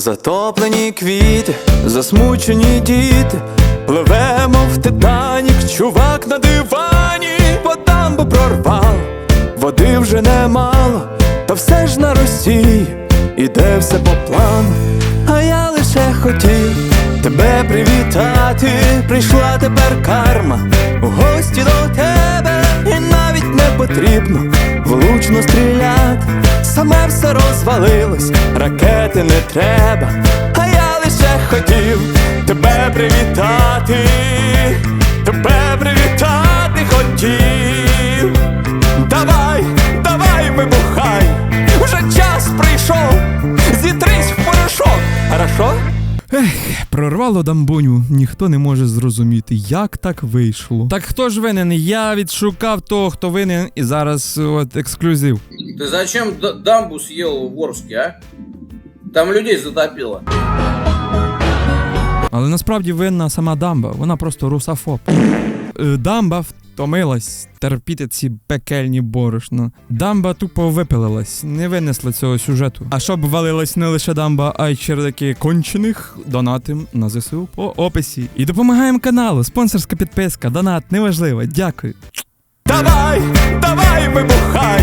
Затоплені квіти, засмучені діти, пливемо в Титанік, чувак на дивані, по дамбу прорвав, води вже немало, та все ж на Росії, іде все по плану. А я лише хотів тебе привітати, прийшла тепер карма, у гості до тебе, і навіть не потрібно влучно стріляти, саме все розвалилось, ракети не треба, а я лише хотів тебе привітати, тебе привітати хотів. Давай, давай, вибухай, уже час прийшов, зітрись в порошок, хорошо? Прорвало дамбуню, ніхто не може зрозуміти, як так вийшло. Так хто ж винен? Я відшукав того, хто винен, і зараз от ексклюзив. Ты зачем д- дамбу съел в Орске, а? Там людей затопило. Але насправді винна сама дамба, вона просто русафоб. Е, Дамба втомилась терпіти ці пекельні борошна. Дамба тупо випилилась, не винесла цього сюжету. А щоб валилась не лише дамба, а й чердаки кончених, донатим на ЗСУ по описі. І допомагаємо каналу, спонсорська підписка, донат, неважливо, дякую. Давай, давай, вибухай,